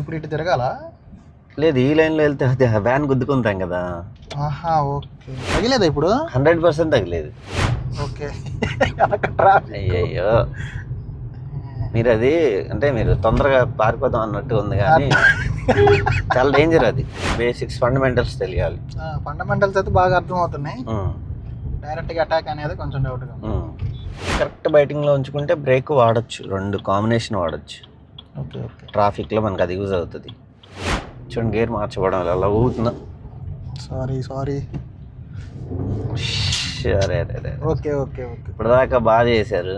ఇప్పుడు ఇటు తిరగాల? లేదు ఈ లైన్లో వెళ్తే అది వ్యాన్ గుద్దుకుంటాం కదా. ఆహా ఓకే. తగిలేదా ఇప్పుడు? హండ్రెడ్ పర్సెంట్ తగ్గలేదు ఓకే. అయ్యయ్యో. మీరు అది అంటే మీరు తొందరగా పారిపోదాం అన్నట్టు ఉంది కానీ చాలా డేంజర్ అది. బేసిక్స్ ఫండమెంటల్స్ తెలియాలి. ఫండమెంటల్స్ అయితే బాగా అర్థమవుతున్నాయి. డైరెక్ట్గా అటాక్ అనేది కొంచెం డౌట్గా. కరెక్ట్ బైటింగ్లో ఉంచుకుంటే బ్రేక్ వాడచ్చు రెండు కాంబినేషన్ వాడచ్చు. Okay okay. ట్రాఫిక్లో మనకు అది యూజ్ అవుతుంది. చూడండి గేర్ మార్చబడడం వల్ల అలా ఊగుతున్నా. Sorry sorry. అరే అరే అరే ఓకే ఓకే ఓకే. ఇప్పటిదాకా బాగా చేశారు.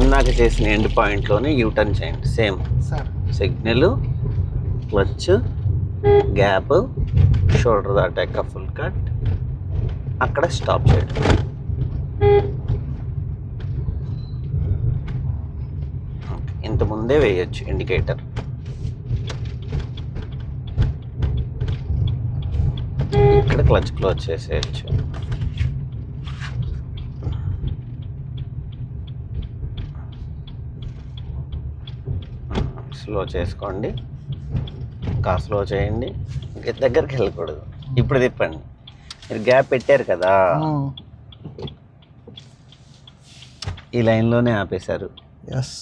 ఇందాక చేసిన ఎండ్ పాయింట్లోనే యూటర్న్ చేయండి. Same. Sir. Signal clutch gap shoulder దాటాక ఫుల్ కట్. అక్కడ స్టాప్ చేయడం ఇంత ముందే వేయచ్చు ఇండికేటర్. ఇక్కడ క్లచ్ క్లోజ్ చేసేయచ్చు. స్లో చేసుకోండి. ఇంకా స్లో చేయండి. దగ్గరికి వెళ్ళకూడదు. ఇప్పుడు తిప్పండి. మీరు గ్యాప్ పెట్టారు కదా. ఈ లైన్లోనే ఆపేశారు. ఎస్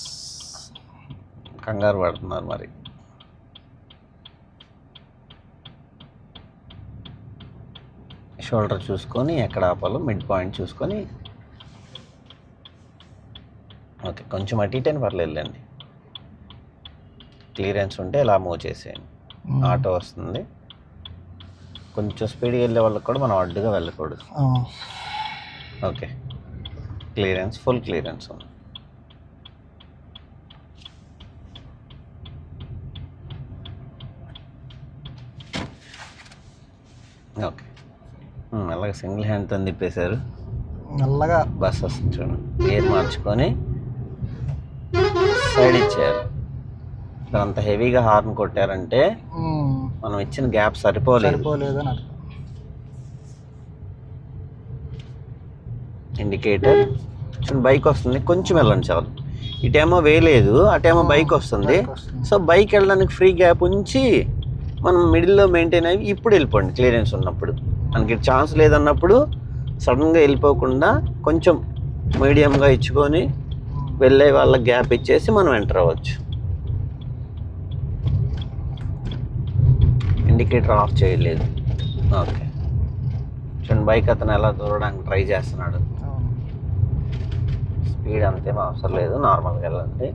కంగారు పడుతున్నారు మరి. షోల్డర్ చూసుకొని ఎక్కడ ఆపాలో మిడ్ పాయింట్ చూసుకొని. ఓకే కొంచెం అటు ఇటు అని పర్లేదులేండి. క్లియరెన్స్ ఉంటే ఇలా మూవ్ చేసేయండి. ఆటో వస్తుంది. కొంచెం స్పీడ్గా వెళ్ళే వాళ్ళకి కూడా మనం అడ్డుగా వెళ్ళకూడదు. ఓకే. క్లియరెన్స్ ఫుల్ క్లియరెన్స్ ఉంది. ఓకే. అలాగే సింగిల్ హ్యాండ్తో తిప్పేశారు మెల్లగా బస్ వస్తుంది చూడండి. గేర్ మార్చుకొని సైడ్ ఇచ్చేయాలి ఇప్పుడు అంత హెవీగా హార్న్ కొట్టారంటే. మనం ఇచ్చిన గ్యాప్ సరిపోలేదు. ఇండికేటర్ చూడండి బైక్ వస్తుంది. కొంచెం వెళ్ళండి చాలు. ఇటేమో వేయలేదు. అటేమో బైక్ వస్తుంది. బైక్ వస్తుంది. సో బైక్ వెళ్ళడానికి ఫ్రీ గ్యాప్ ఉంచి మనం మిడిల్లో మెయింటైన్ అయ్యి ఇప్పుడు వెళ్ళిపోండి. క్లియరెన్స్ ఉన్నప్పుడు. మనకి ఛాన్స్ లేదన్నప్పుడు సడన్గా వెళ్ళిపోకుండా కొంచెం మీడియంగా ఇచ్చుకొని. వెళ్ళే వాళ్ళకి గ్యాప్ ఇచ్చేసి మనం ఎంటర్ అవ్వచ్చు. ఇండికేటర్ ఆఫ్ చేయలేదు. ఓకే. చూడండి బైక్ అతను ఎలా దూరడానికి ట్రై చేస్తున్నాడు. స్పీడ్ అంతేం అవసరం లేదు నార్మల్గా వెళ్ళండి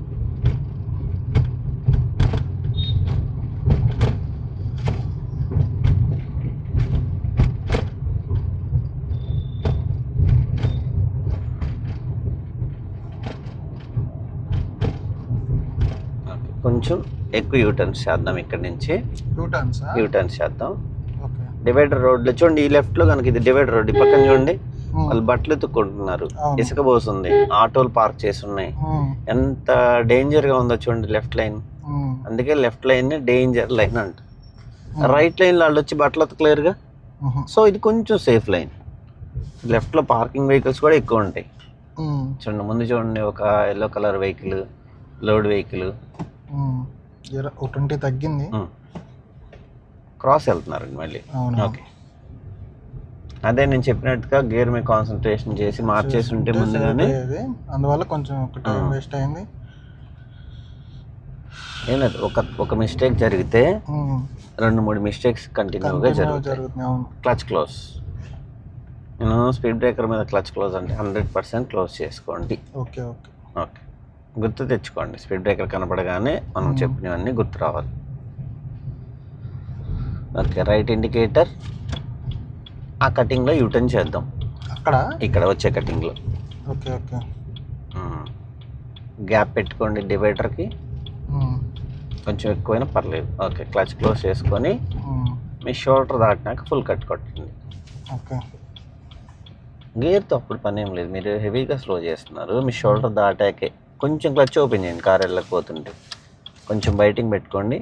ఓకే, కొంచెం ఎక్కువ యూటర్న్స్ చేద్దాం ఇక్కడ నుంచి. యూటర్న్స్ చేద్దాం. డివైడర్ రోడ్లో చూడండి ఈ లెఫ్ట్లో కనుక ఇది డివైడర్ రోడ్ ఈ పక్కన చూడండి. వాళ్ళు బట్టలు ఎత్తుక్కుంటున్నారు. ఇసుక పోస్తుంది ఆటోలు పార్క్ చేసి ఉన్నాయి. ఎంత డేంజర్గా ఉందో చూడండి లెఫ్ట్ లైన్. అందుకే లెఫ్ట్ లైన్ డేంజర్ లైన్ అంట. రైట్ లైన్ వాళ్ళు వచ్చి బట్టలు ఉతకలేరుగా? మ్మ్. సో ఇది కొంచెం సేఫ్ లైన్ లెఫ్ట్లో పార్కింగ్ వెహికల్స్ కూడా ఎక్కువ ఉంటాయి. చూడండి ముందు చూడండి ఒక yellow colour vehicle load vehicle ఒక ట్వంటీ తగ్గింది. క్రాస్ వెళ్తున్నారండి మళ్ళీ. ఓకే. అదే నేను చెప్పినట్టుగా గేర్ మీద కాన్సన్ట్రేషన్ చేసి మార్చేసి ఉంటే ముందుగానే. అందువల్ల కొంచెం ఒక టైం. వేస్ట్ అయింది. ఏం లేదు ఒక ఒక మిస్టేక్ జరిగితే. రెండు మూడు మిస్టేక్స్ కంటిన్యూగా జరుగుతాయి. క్లచ్ క్లోజ్ నేను స్పీడ్ బ్రేకర్ మీద క్లచ్ క్లోజ్ అంటే హండ్రెడ్ పర్సెంట్ క్లోజ్ చేసుకోండి. Okay okay. ఓకే. గుర్తు తెచ్చుకోండి. స్పీడ్ బ్రేకర్ కనపడగానే మనం. చెప్పినవన్నీ గుర్తు రావాలి. Okay right indicator. ఆ కటింగ్లో యూటర్న్ చేద్దాం. అక్కడ? ఇక్కడ వచ్చే కటింగ్లో. Okay okay. గ్యాప్ పెట్టుకోండి డివైడర్కి. కొంచెం ఎక్కువైనా పర్లేదు. ఓకే క్లచ్ క్లోజ్ చేసుకొని. మీ షోల్డర్ దాటినాక ఫుల్ కట్ కొట్టండి. ఓకే. గేర్తో అప్పుడు పని ఏం లేదు. మీరు హెవీగా స్లో చేస్తున్నారు. మీ షోల్డర్ దాటాకే కొంచెం క్లచ్ ఓపెన్ చేయండి కార్ వెళ్ళకపోతుంటే. కొంచెం బయటికి పెట్టుకోండి.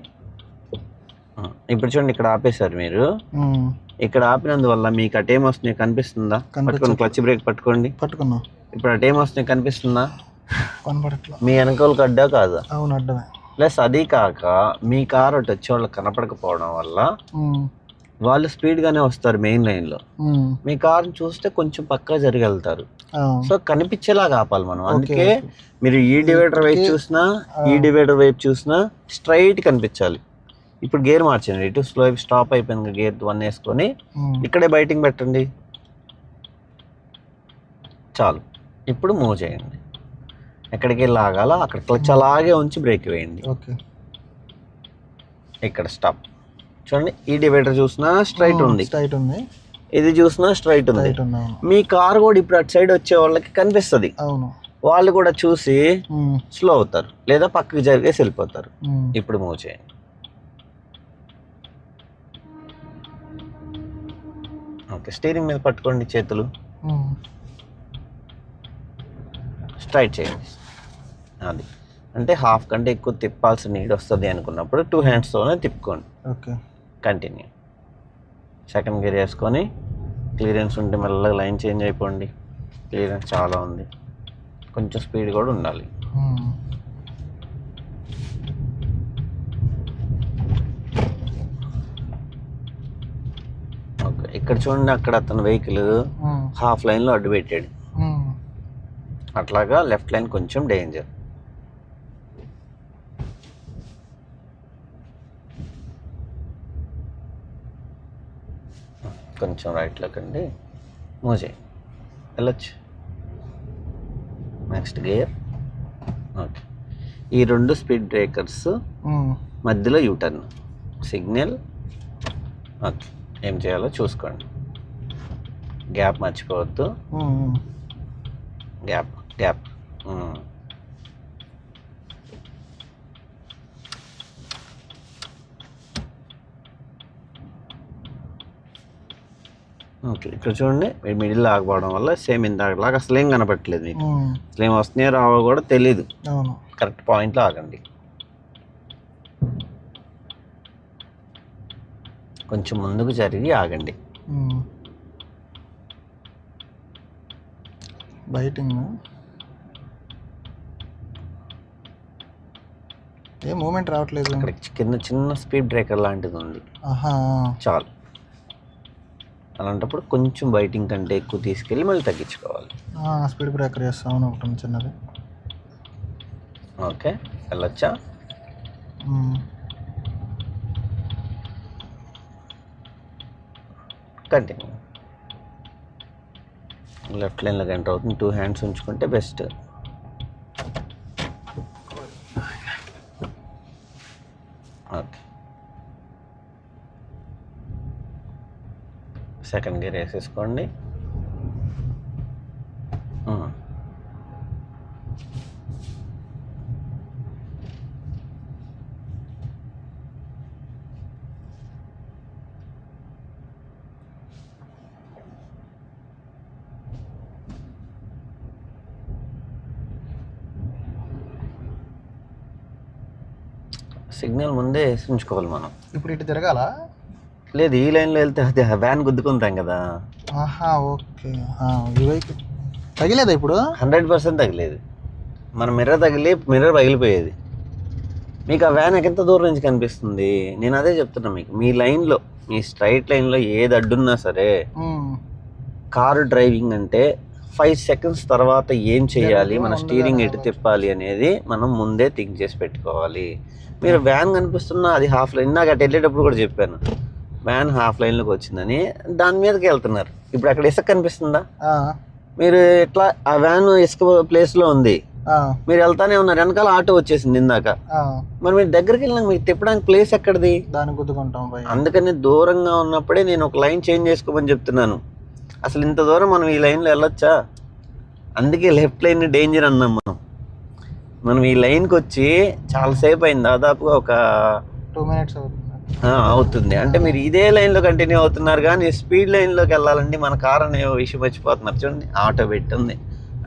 ఇప్పుడు చూడండి ఇక్కడ ఆపేశారు మీరు. ఇక్కడ ఆపినందువల్ల మీకు అటు ఏం వస్తుంది కనిపిస్తుందా? పట్టుకోండి క్లచ్ బ్రేక్ పట్టుకోండి. పట్టుకున్నా. ఇప్పుడు అటు ఏం వస్తుంది కనిపిస్తుందా? కనపడట్లా మీ వెనకాలకు అడ్డా కాదా? అవును అడ్డమే. ప్లస్ అది కాక మీ కార్ వచ్చే వాళ్ళకి కనపడకపోవడం వల్ల. వాళ్ళు స్పీడ్గానే వస్తారు మెయిన్ లైన్లో. మీ కార్ చూస్తే కొంచెం పక్కా జరిగి వెళ్తారు ఆ. సో కనిపించేలాగా ఆపాలి మనం. అందుకే. మీరు ఈ డివైడర్ వైపు చూసినా ఈ డివైడర్ వైపు చూసినా స్ట్రైట్ కనిపించాలి. ఇప్పుడు గేర్ మార్చండి. ఇటు స్లో స్టాప్ అయిపోయింది గేర్ వన్ వేసుకొని. ఇక్కడే బయటింగ్ పెట్టండి. చాలు. ఇప్పుడు మూవ్ చేయండి. ఎక్కడికి లాగాలో అక్కడ క్లచ్ అలాగే ఉంచి బ్రేక్ వేయండి. ఓకే. ఇక్కడ స్టాప్ చూడండి ఈ డివైడర్ చూసినా స్ట్రైట్ ఉంది. స్ట్రైట్ ఉంది. ఇది చూసినా స్ట్రైట్ ఉంది. మీ కార్ కూడా ఇప్పుడు అటు సైడ్ వచ్చే వాళ్ళకి కనిపిస్తుంది. అవును. వాళ్ళు కూడా చూసి. స్లో అవుతారు. లేదా పక్కకి జరిగేసి వెళ్ళిపోతారు. ఇప్పుడు మూవ్ చేయండి. ఓకే స్టీరింగ్ మీద పట్టుకోండి చేతులు. స్ట్రైట్ చేయండి. అది. అంటే హాఫ్ కంటే ఎక్కువ తిప్పాల్సిన నీడ్ వస్తుంది అనుకున్నప్పుడు టూ హ్యాండ్స్తోనే తిప్పుకోండి. ఓకే. కంటిన్యూ సెకండ్ గేర్ వేసుకొని క్లియరెన్స్ ఉంటే మెల్లగా లైన్ చేంజ్ అయిపోండి క్లియరెన్స్ చాలా ఉంది కొంచెం స్పీడ్ కూడా ఉండాలి. ఓకే ఇక్కడ చూడండి అక్కడ అతను వెహికల్. హాఫ్ లైన్లో అడ్డు పెట్టాడు ఉమ్. అట్లాగా లెఫ్ట్ లైన్ కొంచెం డేంజర్ కొంచెం రైట్లోకి అండి. మూవ్ చేయండి వెళ్ళొచ్చు. నెక్స్ట్ గేర్ ఓకే ఈ రెండు స్పీడ్ బ్రేకర్స్ ఉమ్. మధ్యలో యూటర్న్ సిగ్నల్ ఓకే ఏం చేయాలో చూసుకోండి. గ్యాప్ మర్చిపోవద్దు. గ్యాప్ గ్యాప్ మ్మ్. ఓకే ఇక్కడ చూడండి మీరు మిడిల్ ఆగిపోవడం వల్ల సేమ్ ఇందాకలాగా అసలు ఏం కనపట్లేదు మీకు. అసలు ఏం వస్తున్నాయో రావో కూడా తెలియదు అవును. కరెక్ట్ పాయింట్లో ఆగండి. కొంచెం ముందుకు జరిగి ఆగండి. ఉమ్. బయటింగ్ ఏ మూమెంట్ రావట్లేదు. ఇక్కడ కింద చిన్న స్పీడ్ బ్రేకర్ లాంటిది ఉంది. చాలు. అలాంటప్పుడు కొంచెం బయటింగ్ కంటే ఎక్కువ తీసుకెళ్ళి మళ్ళీ తగ్గించుకోవాలి. స్పీడ్ బ్రేకర్ చేస్తా అవును ఒకటి ఉంది చిన్నది. ఓకే వెళ్ళొచ్చా. కంటిన్యూ. లెఫ్ట్ లైన్లో ఎంటర్ అవుతుంది. టూ హ్యాండ్స్ ఉంచుకుంటే బెస్ట్ ఓకే సెకండ్ గేర్ వేసేసుకోండి. సిగ్నల్ ముందే వేసి ఉంచుకోవాలి మనం. ఇప్పుడు ఇటు తిరగాల? లేదు ఈ లైన్లో వెళ్తే అది వ్యాన్ గుద్దుకుంటాం కదా. ఆహా ఓకే. వైపు తగిలేదా ఇప్పుడు? హండ్రెడ్ పర్సెంట్ తగిలేదు. మన మిర్రర్ తగిలి మిర్రర్ పగిలిపోయేది. మీకు ఆ వ్యాన్ ఎంత దూరం నుంచి కనిపిస్తుంది? నేను అదే చెప్తున్నా మీకు. మీ లైన్లో మీ స్ట్రైట్ లైన్లో ఏది అడ్డున్నా సరే. కారు డ్రైవింగ్ అంటే ఫైవ్ సెకండ్స్ తర్వాత ఏం చేయాలి మన స్టీరింగ్ ఎటు. తిప్పాలి అనేది మనం ముందే థింక్ చేసి పెట్టుకోవాలి. మీరు వ్యాన్ కనిపిస్తున్నా అది హాఫ్ లైన్ నాకు అటు వెళ్ళేటప్పుడు కూడా చెప్పాను. వ్యాన్ హాఫ్ లైన్లోకి వచ్చిందని దాని మీదకి వెళ్తున్నారు. ఇప్పుడు అక్కడ ఇసుక కనిపిస్తుందా? మీరు ఎట్లా ఆ వ్యాన్ ఇసుక ప్లేస్లో ఉంది. మీరు వెళ్తానే ఉన్నారు. వెనకాల ఆటో వచ్చేసింది ఇందాక. మరి మీరు దగ్గరికి వెళ్ళినాక మీకు తిప్పడానికి ప్లేస్ ఎక్కడిది? దాన్ని గుద్దుకుంటాం అందుకని దూరంగా ఉన్నప్పుడే నేను ఒక లైన్ చేంజ్ చేసుకోమని చెప్తున్నాను. అసలు ఇంత దూరం మనం ఈ లైన్లో వెళ్ళొచ్చా? అందుకే లెఫ్ట్ లైన్ డేంజర్ అన్నాం మనం. మనం ఈ లైన్కి వచ్చి చాలాసేపు అయింది. దాదాపుగా ఒక టూ మినిట్స్ అవుతుంది. అవుతుంది. అంటే మీరు ఇదే లైన్లో కంటిన్యూ అవుతున్నారు కానీ స్పీడ్ లైన్లోకి వెళ్ళాలండి. మన కార్ అనే విషయం మర్చిపోతున్నారు. చూడండి ఆటో పెట్టి ఉంది.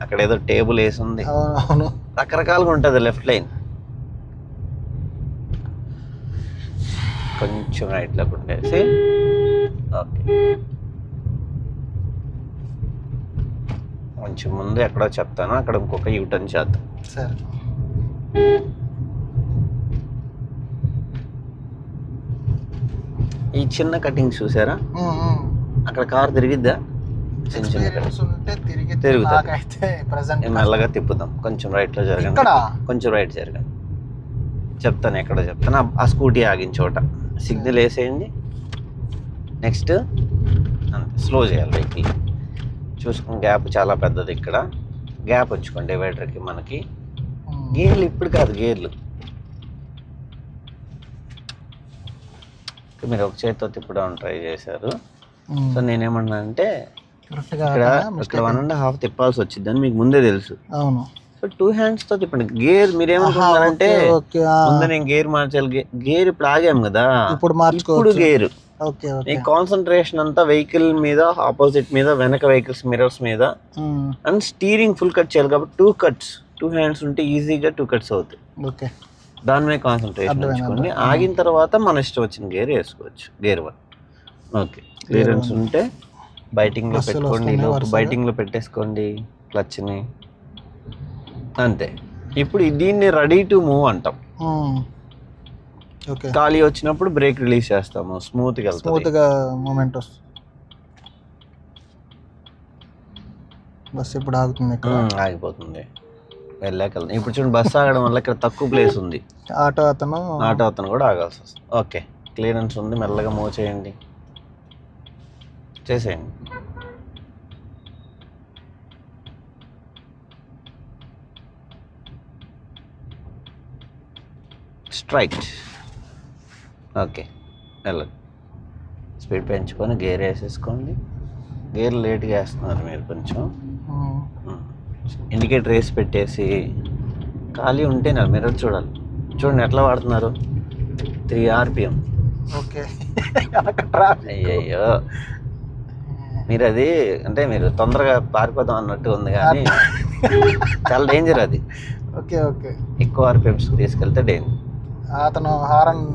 అక్కడ ఏదో టేబుల్ వేసి ఉంది. రకరకాలుగా ఉంటుంది లెఫ్ట్ లైన్. కొంచెం రైట్లోకి ఉండేసి. ఓకే. కొంచెం ముందు ఎక్కడో చెప్తాను. అక్కడ ఇంకొక యూటర్న్ చేద్దాం. సరే. ఈ చిన్న కటింగ్ చూసారా. అక్కడ కార్ తిరిగిద్దా? చిన్న చిన్న తిరుగుతుంది. మెల్లగా తిప్పుదాం. కొంచెం రైట్లో జరగండి. కొంచెం రైట్ జరగండి. చెప్తాను ఎక్కడో చెప్తాను. ఆ- స్కూటీ ఆగిన చోట. సిగ్నల్ వేసేయండి. నెక్స్ట్ అంతే. స్లో చేయాలి వెహికల్. చూసుకుని గ్యాప్ చాలా పెద్దది ఇక్కడ. గ్యాప్ ఉంచుకోండి. డివైడర్కి మనకి. గేర్లు ఇప్పుడు కాదు గేర్లు. మీరు ఒక చేతితో తిప్పడం ట్రై చేశారు. సో నేనేమన్నా అంటే ఇక్కడ కాకుండా ఇక్కడ వన్ అండ్ హాఫ్ తిప్పాల్సి వచ్చిందని మీకు ముందే తెలుసు. అవును. సో టూ హ్యాండ్స్తో తిప్పండి. గేర్ మీరు ఏమనుకుంటున్నారంటే ఓకే, ఓకే ఆ. ముందు నేను గేర్ మార్చాలి. గేర్ ఇప్పుడు ఆగాం కదా. ఇప్పుడు ఇప్పుడు గేర్. మీ కాన్సన్ట్రేషన్ అంతా వెహికల్ మీద ఆపోజిట్ మీద వెనక వెహికల్స్ మిరర్స్ మీద. అండ్ స్టీరింగ్ ఫుల్ కట్ చేయాలి. కాబట్టి టూ కట్స్ టూ హ్యాండ్స్ ఉంటే ఈజీగా టూ కట్స్ అవుతాయి. ఓకే. దాని మీద కాన్సన్ట్రేషన్ ఉంచుకోండి. ఆగిన తర్వాత మన ఇష్టం వచ్చిన గేర్ వేసుకోవచ్చు గేర్ వన్. ఓకే. క్లియరెన్స్ ఉంటే బైటింగ్లో బస్సులు పెట్టుకోండి వస్తున్నాయి లోపు వరుసగా. బైటింగ్లో పెట్టేసుకోండి క్లచ్ని. అంతే. ఇప్పుడు దీన్ని రెడీ టు మూవ్ అంటాం. ఖాళీ వచ్చినప్పుడు బ్రేక్ రిలీజ్ చేస్తాము స్మూత్గా స్మూత్ వెళ్తుంది. గా మూమెంట్ వస్తుంది బస్ ఇప్పుడు ఆగుతుంది ఆగిపోతుంది. వెళ్ళాక ఇప్పుడు చూడండి బస్ ఆగడం వల్ల ఇక్కడ తక్కువ ప్లేస్ ఉంది. ఆటో అతను. ఆటో అతను కూడా ఆగాల్సి వస్తుంది. ఓకే క్లియరెన్స్ ఉంది మెల్లగా మూవ్ చేయండి. చేసేయండి. స్ట్రైట్ ఓకే వెళ్ళండి. స్పీడ్ పెంచుకొని గేర్ వేసేసుకోండి. గేర్ లేట్గా వేస్తున్నారు మీరు కొంచెం. ఉమ్. ఇండికేటర్ వేసి పెట్టేసి ఖాళీ ఉంటే నా మిర్రర్ చూడాలి. చూడండి ఎట్లా వాడుతున్నారు? Three RPM. ఓకే. అయ్యయ్యో. మీరు అది అంటే మీరు తొందరగా పారిపోదాం అన్నట్టు ఉంది కానీ చాలా డేంజర్ అది. Okay okay. ఎక్కువ ఆర్పిఎమ్స్ తీసుకెళ్తే డేంజర్ అతను హారన్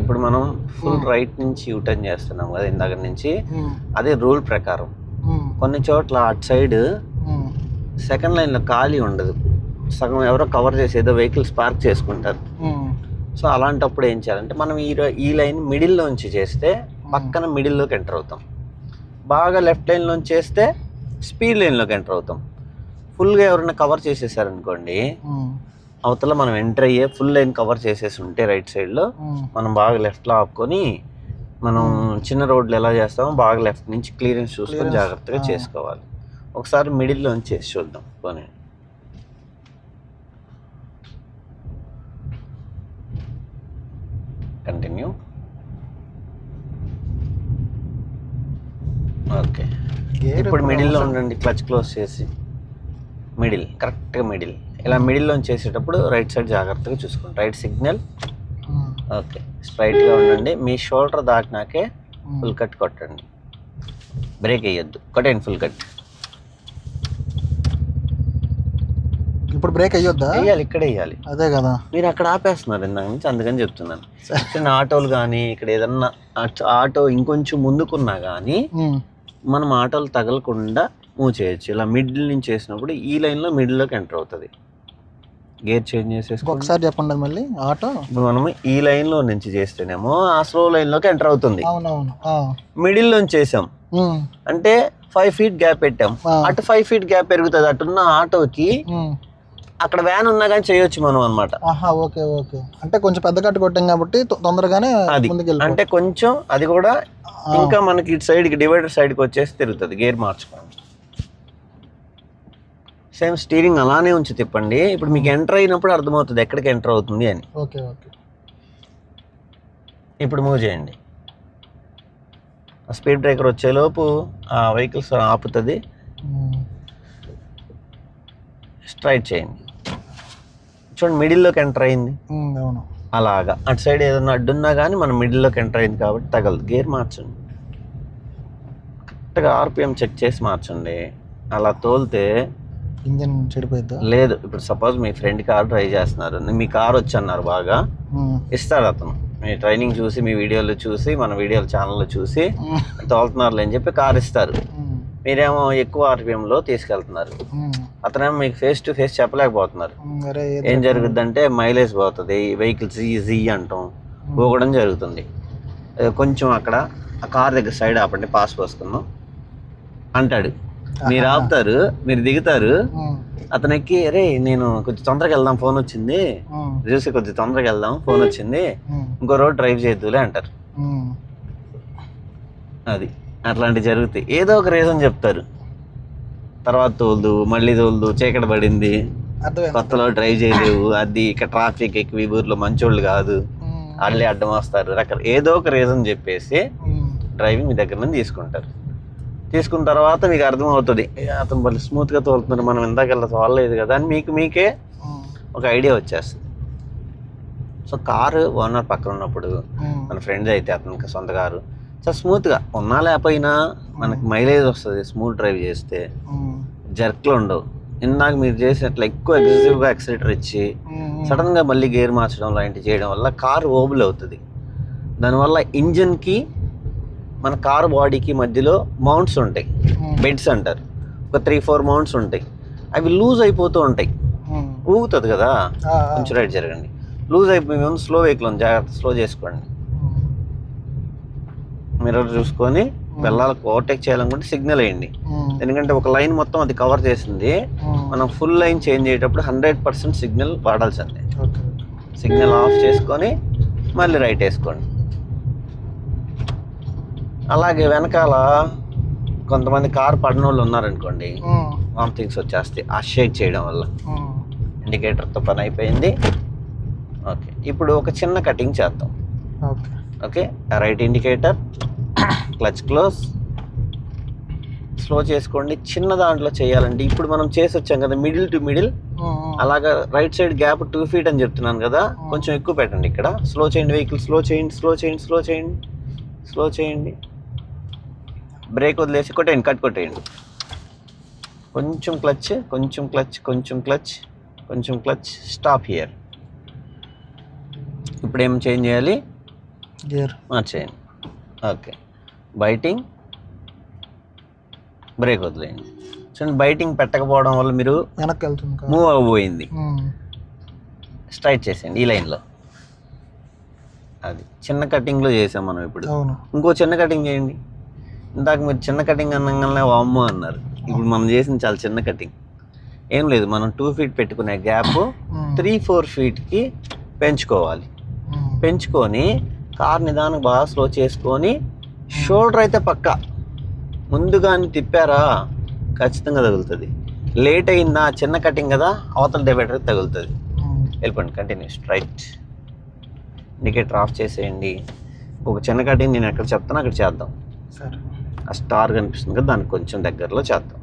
ఇప్పుడు మనం ఫుల్ రైట్ నుంచి యూటర్న్ చేస్తున్నాం కదా ఇందాక నుంచి. అదే రూల్ ప్రకారం. కొన్ని చోట్ల అటు సైడ్. సెకండ్ లైన్లో ఖాళీ ఉండదు సగం ఎవరో కవర్ చేసి ఏదో వెహికల్స్ పార్క్ చేసుకుంటారు. సో అలాంటప్పుడు ఏం చేయాలంటే మనం ఈ ఈ లైన్ మిడిల్లోంచి చేస్తే పక్కన మిడిల్లోకి ఎంటర్ అవుతాం బాగా లెఫ్ట్ లైన్లోంచి చేస్తే స్పీడ్ లైన్లోకి ఎంటర్ అవుతాం ఫుల్గా ఎవరైనా కవర్ చేసేసారనుకోండి. అవతల మనం ఎంటర్ అయ్యే ఫుల్ లైన్ కవర్ చేసేసి ఉంటే రైట్ సైడ్లో. మనం బాగా లెఫ్ట్లో ఆపుకొని మనం చిన్న రోడ్లు ఎలా చేస్తామో బాగా లెఫ్ట్ నుంచి క్లియరెన్స్ చూసుకొని జాగ్రత్తగా. చేసుకోవాలి. ఒకసారి మిడిల్లోంచి చేసి చూద్దాం. పోనీ. కంటిన్యూ ఓకే ఇప్పుడు మిడిల్లో. ఉండండి క్లచ్ క్లోజ్ చేసి. మిడిల్ కరెక్ట్గా మిడిల్ ఇలా మిడిల్లో చేసేటప్పుడు రైట్ సైడ్ జాగ్రత్తగా చూసుకోండి. Right signal. ఓకే స్ట్రైట్గా ఉండండి. మీ షోల్డర్ దాటినాకే. ఫుల్ కట్ కొట్టండి. బ్రేక్ వేయొద్దు. కొట్టండి ఫుల్ కట్ ఇప్పుడు బ్రేక్ అయ్యొద్దా వేయాలి ఇక్కడ వేయాలి. అదే కదా. మీరు అక్కడ ఆపేస్తున్నారు ఇందాక నుంచి అందుకని చెప్తున్నాను. సరే. చిన్న ఆటోలు కానీ ఇక్కడ ఏదన్నా ఆట- ఇంకొంచెం ముందుకున్నా కానీ ఉమ్. మనం ఆటోలు తగలకుండా మూవ్ చేయొచ్చు. ఇలా మిడిల్ నుంచి వేసినప్పుడు ఈ లైన్లో మిడిల్లోకి ఎంటర్ అవుతుంది. గేర్ చేంజ్ చేసేసుకోండి ఒకసారి చెప్పండి మళ్ళీ. ఆటో? ఇప్పుడు మనం ఈ లైన్లో నుంచి చేస్తేనేమో ఆ స్లో లైన్లోకి ఎంటర్ అవుతుంది. అవునవును. మిడిల్ నుంచి చేసాం. అంటే ఫైవ్ ఫీట్ గ్యాప్ పెట్టాం. అటు ఫైవ్ ఫీట్ గ్యాప్ పెరుగుతుంది. అటున్న ఆటోకి. అక్కడ వ్యాన్ ఉన్నా కానీ చేయొచ్చు మనం అన్నమాట. ఆహా ఓకే ఓకే. అంటే కొంచెం పెద్ద కట్టు కొట్టాం కాబట్టి తొందరగానే అది. అంటే కొంచెం అది కూడా ఇంకా మనకి ఇటు సైడ్కి డివైడర్ సైడ్కి వచ్చేసి తిరుగుతుంది. గేర్ మార్చుకోండి సేమ్ స్టీరింగ్ అలానే ఉంచి తిప్పండి. ఇప్పుడు మీకు ఎంటర్ అయినప్పుడు అర్థమవుతుంది ఎక్కడికి ఎంటర్ అవుతుంది అని. Okay okay. ఇప్పుడు మూవ్ చేయండి. స్పీడ్ బ్రేకర్ వచ్చేలోపు ఆ వెహికల్స్ ఆపుతుంది. స్ట్రైట్ చేయండి. చూడండి మిడిల్లోకి ఎంటర్ అయింది. ఉమ్, అవును. అలాగా. అటు సైడ్ ఏదైనా అడ్డున్నా కానీ మనం మిడిల్లోకి ఎంటర్ అయింది కాబట్టి తగలదు. గేర్ మార్చండి. కరెక్ట్గా ఆర్పిఎం చెక్ చేసి మార్చండి. అలా తోలితే ఇంజన్ చెడిపోయిద్దా? లేదు ఇప్పుడు సపోజ్ మీ ఫ్రెండ్ కార్ డ్రైవ్ చేస్తున్నారు మీ కార్ వచ్చి అన్నారు బాగా. ఇస్తాడు అతను. మీ ట్రైనింగ్ చూసి మీ వీడియోలు చూసి మన వీడియోల ఛానల్లో చూసి ఉమ్. తోలుతున్నారు అని చెప్పి కార్ ఇస్తారు. మీరేమో ఎక్కువ ఆర్పిఎంలో తీసుకెళ్తున్నారు. అతనేమో మీకు ఫేస్ టు ఫేస్ చెప్పలేకపోతున్నారు. ఏం జరుగుద్ది అంటే మైలేజ్ పోతుంది వెహికల్స్ ఈజీ అంటాం. పోగడం జరుగుతుంది. కొంచెం అక్కడ ఆ కార్ దగ్గర సైడ్ ఆపండి పాస్ పోసుకుందాం. అంటాడు. మీరు ఆపుతారు మీరు దిగుతారు. అతను ఎక్కి అరే నేను కొంచెం తొందరగా వెళ్దాం ఫోన్ వచ్చింది. చూసి కొంచెం తొందరగా వెళ్దాం ఫోన్ వచ్చింది. ఇంకో రోడ్ డ్రైవ్ చేయొద్దులే అంటారు. అది. అట్లాంటివి జరుగుతాయి. ఏదో ఒక రీజన్ చెప్తారు. తర్వాత తోలుదు మళ్ళీ తోలుదు చీకటి పడింది. కొత్తలో డ్రైవ్ చేయలేవు. అది ఇక్కడ ట్రాఫిక్ ఎక్కువ ఊర్లో మంచోళ్ళు కాదు. వాళ్ళే అడ్డం వస్తారు. రకర ఏదో ఒక రీజన్ చెప్పేసి. డ్రైవింగ్ మీ దగ్గర నుంచి తీసుకుంటారు. తీసుకున్న తర్వాత మీకు అర్థమవుతుంది "ఏ, అతను వాళ్ళు స్మూత్గా తోలుతున్నారు మనం ఇందాకల్లా తోలలేదు కదా అని మీకు మీకే. ఒక ఐడియా వచ్చేస్తుంది సో కారు ఓనర్ పక్కన ఉన్నప్పుడు. మన ఫ్రెండ్స్ అయితే అతనికి సొంత కారు సో స్మూత్గా ఉన్నా లేకపోయినా మనకి మైలేజ్ వస్తుంది స్మూత్ డ్రైవ్ చేస్తే. జర్క్లు ఉండవు ఇందాక మీరు చేసినట్లు ఎక్కువ ఎగ్రెసివ్గా యాక్సిలేటర్ ఇచ్చి. సడన్గా మళ్ళీ గేర్ మార్చడం లాంటివి చేయడం వల్ల కారు ఓబుల్ అవుతుంది దానివల్ల ఇంజన్కి మన కారు బాడీకి మధ్యలో మౌంట్స్ ఉంటాయి. బెడ్స్ అంటారు. ఒక త్రీ ఫోర్ మౌంట్స్ ఉంటాయి. అవి లూజ్ అయిపోతూ ఉంటాయి. ఉమ్. ఊగుతుంది కదా. కొంచెం రైట్ జరగండి. లూజ్ అయిపోయి ముందు స్లో వెహికల్ ఉంది. జాగ్రత్త స్లో చేసుకోండి. మిర్రర్ చూసుకొని వెళ్ళాలి ఓవర్టేక్ చేయాలనుకుంటే సిగ్నల్ వేయండి. ఎందుకంటే ఒక లైన్ మొత్తం అది కవర్ చేసింది. మనం ఫుల్ లైన్ చేంజ్ అయ్యేటప్పుడు హండ్రెడ్ పర్సెంట్ సిగ్నల్ వాడాల్సిందే. సిగ్నల్ ఆఫ్ చేసుకొని మళ్ళీ రైట్ వేసుకోండి. అలాగే వెనకాల కొంతమంది కార్ పడిన వాళ్ళు ఉన్నారనుకోండి. వామిటింగ్స్ వచ్చేస్తాయి. ఆ షేక్ చేయడం వల్ల. ఇండికేటర్తో పని అయిపోయింది. ఓకే. ఇప్పుడు ఒక చిన్న కటింగ్ చేద్దాం. Okay. Right indicator. Clutch close. Slow చేసుకోండి. చిన్న దాంట్లో చేయాలండి. ఇప్పుడు మనం చేసి వచ్చాం కదా మిడిల్ టు మిడిల్. అలాగా right side gap two feet అని చెప్తున్నాను కదా కొంచెం ఎక్కువ పెట్టండి ఇక్కడ. స్లో చేయండి వెహికల్. స్లో చేయండి స్లో చేయండి స్లో చేయండి స్లో చేయండి. బ్రేక్ వదిలేసి కొట్టేయండి కట్ కొట్టేయండి. కొంచెం క్లచ్ కొంచెం క్లచ్ కొంచెం క్లచ్ కొంచెం క్లచ్ స్టాప్ హియర్. ఇప్పుడు ఏం చేంజ్ చేయాలి? గేర్ మార్చేయండి ఓకే. బైటింగ్. బ్రేక్ వదిలేయండి. చూడండి బైటింగ్ పెట్టకపోవడం వల్ల మీరు వెనక్కి వెళ్తుంది. మూవ్ అవ్వబోయింది. స్ట్రైట్ చేసేయండి ఈ లైన్లో. అది చిన్న కటింగ్లో చేసాం మనం ఇప్పుడు. ఇంకో చిన్న కటింగ్ చేయండి. ఇందాక మీరు చిన్న కటింగ్ అనగానే వామ్మో అన్నారు. ఇప్పుడు మనం చేసింది చాలా చిన్న కటింగ్ ఏం లేదు మనం టూ ఫీట్ పెట్టుకునే గ్యాప్. త్రీ ఫోర్ ఫీట్కి పెంచుకోవాలి. ఉమ్. పెంచుకొని కార్ నిదానం బాగా స్లో చేసుకొని షోల్డర్ అయితే పక్క. ముందుగాని తిప్పారా? ఖచ్చితంగా తగులుతుంది. లేట్ అయిందా? చిన్న కటింగ్ కదా? అవతల డివైడర్ తగులుతుంది. ఉమ్. వెళ్ళిపోండి కంటిన్యూ స్ట్రైట్ ఇండికేటర్ ఆఫ్ చేసేయండి. ఒక చిన్న కటింగ్ నేను ఎక్కడ చెప్తానో అక్కడ చేద్దాం. సరే. ఆ స్టార్ కనిపిస్తుంది కదా దానికి కొంచెం దగ్గరలో చేద్దాం.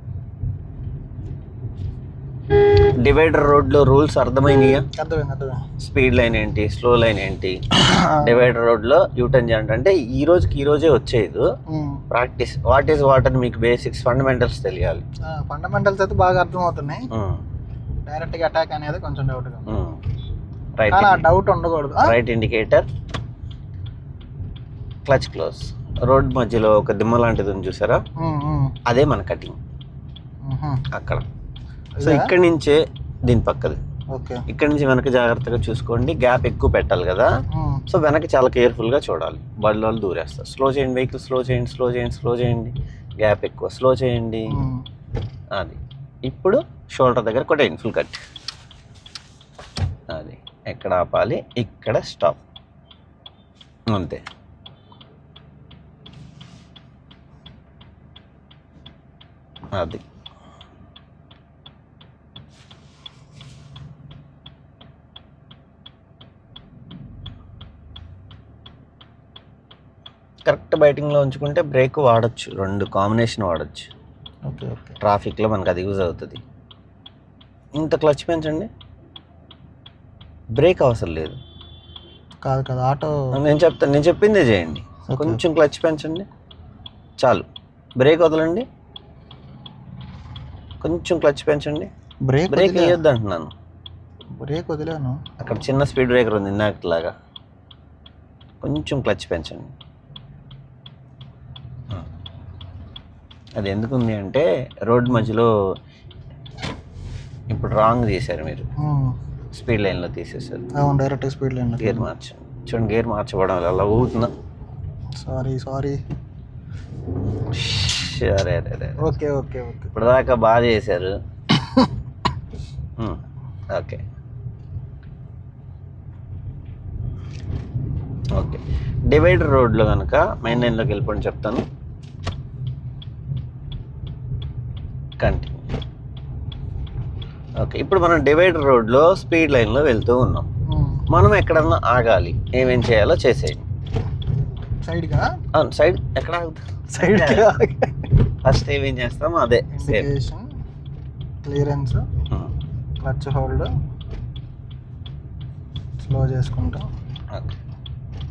డివైడర్ రోడ్లో రూల్స్ అర్థమైనయా? స్పీడ్ లైన్ ఏంటి స్లో లైన్ ఏంటి? డివైడర్ రోడ్లో యూటర్న్ చేయండి అంటే ఈ రోజుకి ఈ రోజే వచ్చేది. ప్రాక్టీస్ వాట్ ఈస్ వాట్ అని మీకు బేసిక్స్ ఫండమెంటల్స్ తెలియాలి. ఫండమెంటల్స్ అయితే బాగా అర్థమవుతున్నాయి. ఉమ్, డైరెక్ట్గా అటాక్ అనేది కొంచెం డౌట్. రైట్ డౌట్ ఉండకూడదు? Right indicator clutch close road మధ్యలో ఒక దిమ్మ లాంటిది ఉంది చూసారా? అదే మన కటింగ్. అక్కడ. సో? ఇక్కడి నుంచే దీని పక్కది. ఇక్కడి నుంచి వెనక జాగ్రత్తగా చూసుకోండి. గ్యాప్ ఎక్కువ పెట్టాలి కదా. సో వెనక చాలా కేర్ఫుల్గా చూడాలి. బళ్ళు వాళ్ళు దూరేస్తారు. స్లో చేయండి వెహికల్ స్లో చేయండి స్లో చేయండి స్లో చేయండి. గ్యాప్ ఎక్కువ స్లో చేయండి. అది. ఇప్పుడు షోల్డర్ దగ్గర కొట్టేయండి ఫుల్ కట్. అది. ఎక్కడ ఆపాలి? ఇక్కడ స్టాప్. అంతే. అది. కరెక్ట్ బైటింగ్లో ఉంచుకుంటే బ్రేక్ వాడచ్చు రెండు కాంబినేషన్ వాడచ్చు. Okay okay. ట్రాఫిక్లో మనకు అది యూజ్ అవుతుంది. ఇంత క్లచ్ పెంచండి. బ్రేక్ అవసరం లేదు. కాదు కాదు ఆటో నేను చెప్తాను నేను చెప్పిందే చేయండి. కొంచెం క్లచ్ పెంచండి. చాలు. బ్రేక్ వదలండి. కొంచెం క్లచ్ పెంచండి. బ్రేక్ బ్రేక్ వేయొద్దు అంటున్నాను బ్రేక్ వదిలేను. అక్కడ చిన్న స్పీడ్ బ్రేకర్ ఉంది ఇందాకలాగా. కొంచెం క్లచ్ పెంచండి. అది ఎందుకు ఉంది అంటే రోడ్ మధ్యలో ఇప్పుడు రాంగ్ తీశారు మీరు. స్పీడ్ లైన్లో తీసేశారు. అవును డైరెక్ట్ స్పీడ్ లైన్ గేర్ మార్చండి. చూడండి గేర్ మార్చబడం వల్ల అలా ఊగుతుందా సారీ సారీ అరే అరే ఓకే ఓకే ఓకే. ఇప్పుడు దాకా బాగా చేశారు. ఓకే. ఓకే. డివైడర్ రోడ్లో కనుక మెయిన్ లైన్లోకి వెళ్ళిపోండి చెప్తాను. కంటిన్యూ. ఓకే ఇప్పుడు మనం డివైడర్ రోడ్లో స్పీడ్ లైన్లో వెళ్తూ ఉన్నాం. మనం ఎక్కడన్నా ఆగాలి ఏమేం చేయాలో చేసేయండి. సైడ్గా? అవును సైడ్ ఎక్కడ ఆగుతాం సైడ్గా ఫస్ట్ ఏమేం చేస్తామో అదే indication clearance clutch hold slow చేసుకుంటాం. ఓకే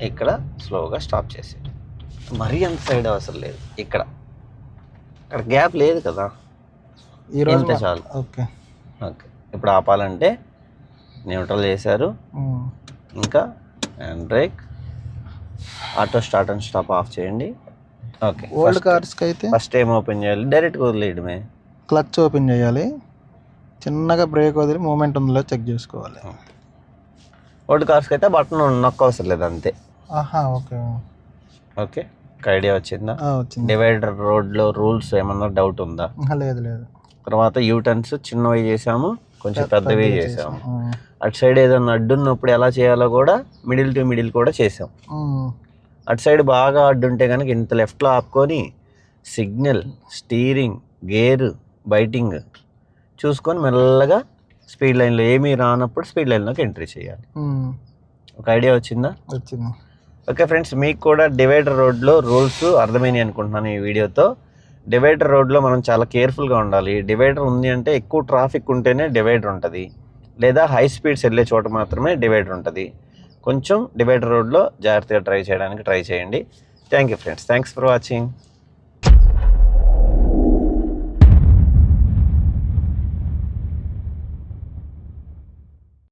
ఇక్కడ స్లోగా స్టాప్ చేసి మరీ అంత సైడ్ అవసరం లేదు. ఇక్కడ. ఇక్కడ గ్యాప్ లేదు కదా. ఈరోజు ఇంత చాలు. ఓకే. ఓకే. ఇప్పుడు ఆపాలంటే న్యూట్రల్ చేశారు. ఇంకా hand brake auto start and stop off చేయండి. ఓకే ఓల్డ్ కార్స్కి అయితే ఫస్ట్ ఏం ఓపెన్ చేయాలి? డైరెక్ట్గా వదిలేయడమే? క్లచ్ ఓపెన్ చేయాలి. చిన్నగా బ్రేక్ వదిలి మూమెంట్ ఉందో చెక్ చేసుకోవాలి. ఓల్డ్ కార్స్కి అయితే బటన్ నొక్క అవసరం లేదు అంతే. ఆహా ఓకే. ఓకే ఒక ఐడియా వచ్చిందా? వచ్చింది. డివైడర్ రోడ్లో రూల్స్ ఏమన్నా డౌట్ ఉందా? లేదు లేదు. తర్వాత యూటర్న్స్ చిన్నవి చేసాము కొంచెం పెద్దవి చేసాము. అటు సైడ్ ఏదన్నా అడ్డున్నప్పుడు ఎలా చేయాలో కూడా మిడిల్ టు మిడిల్ కూడా చేసాం. అటు సైడ్ బాగా అడ్డు ఉంటే కనుక ఇంత లెఫ్ట్లో ఆపుకొని సిగ్నల్ స్టీరింగ్ గేర్ బైటింగ్ చూసుకొని మెల్లగా స్పీడ్ లైన్లో ఏమీ రానప్పుడు స్పీడ్ లైన్లోకి ఎంట్రీ చేయాలి. ఒక ఐడియా వచ్చిందా? వచ్చింది. ఓకే ఫ్రెండ్స్ మీకు కూడా డివైడర్ రోడ్లో రూల్స్ అర్థమైనాయి అనుకుంటున్నాను ఈ వీడియోతో. డివైడర్ రోడ్లో మనం చాలా కేర్ఫుల్గా ఉండాలి. డివైడర్ ఉంది అంటే ఎక్కువ ట్రాఫిక్ ఉంటేనే డివైడర్ ఉంటుంది. లేదా హై స్పీడ్స్ వెళ్ళే చోట మాత్రమే డివైడర్ ఉంటుంది. కొంచెం డివైడర్ రోడ్లో జాగ్రత్తగా ట్రై చేయడానికి ట్రై చేయండి. Thank you friends thanks for watching